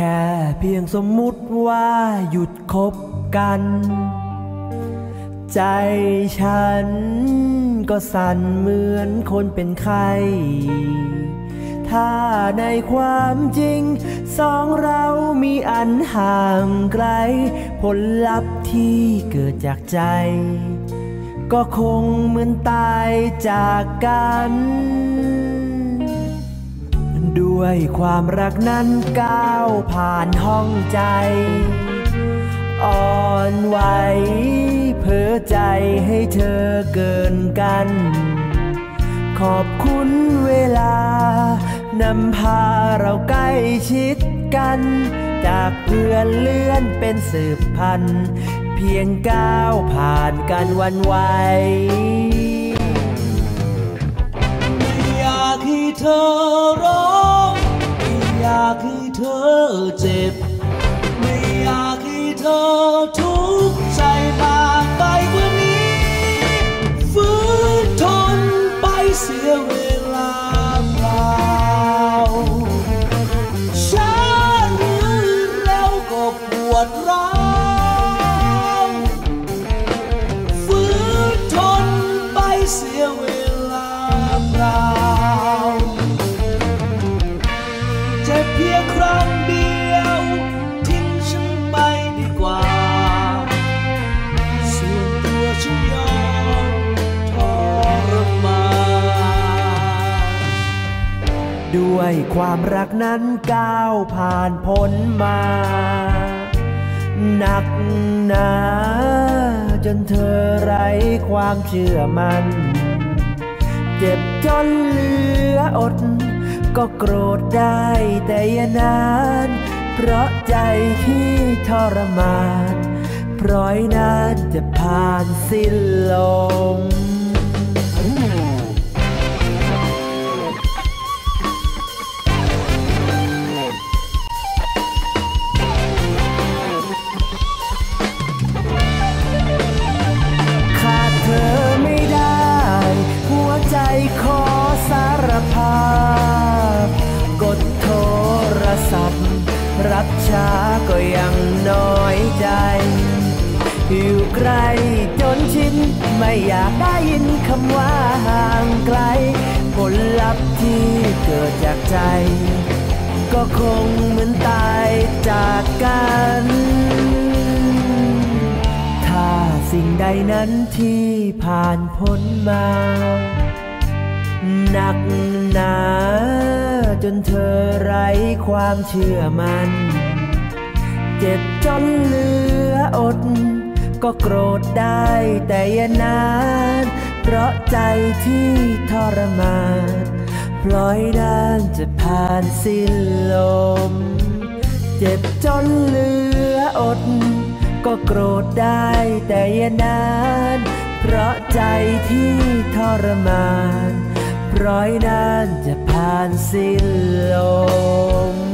แค่เพียงสมมุติว่าหยุดคบกัน ใจฉันก็สั่นเหมือนคนเป็นไข้ถ้าในความจริง สองเรามีอันห่างไกล ผลลัพธ์ที่เกิดจากใจ ก็คงเหมือนตายจากกัน ด้วยความรักนั้นก้าวผ่านห้องใจ อ่อนไหวเพ้อใจให้เธอเกินกัน ขอบคุณเวลานำพาเราใกล้ชิดกัน จากเพื่อนเลื่อนเป็นสืบพัน เพียงก้าวผ่านกันวันไหว ให้เธอร้องไม่อยากให้เธอเจ็บ ไม่อยากให้เธอทุกข์ใจมากไปกว่านี้ฝืนทนไปเสียเวลา ด้วยความรักนั้นก้าวผ่านพ้นมาหนักหนาจนเธอไร้ความเชื่อมัน เจ็บจนเหลืออด ก็โกรธได้แต่ยานาน เพราะใจที่ทรมาน พราะนานจะผ่านสิ้นลม จนชินไม่อยากได้ยินคำว่าห่างไกล ผลลัพธ์ที่เกิดจากใจ ก็คงเหมือนตายจากกัน ถ้าสิ่งใดนั้นที่ผ่านพ้นมาหนักหนาจนเธอไร้ความเชื่อมัน่นเจ็บจนเหลืออด ก็โกรธได้แต่อย่านาน เพราะใจที่ทรมานปล่อยนานจะผ่านสิ้นลม เจ็บจนเหลืออด ก็โกรธได้แต่อย่านาน เพราะใจที่ทรมานปล่อยนานจะผ่านสิ้นลม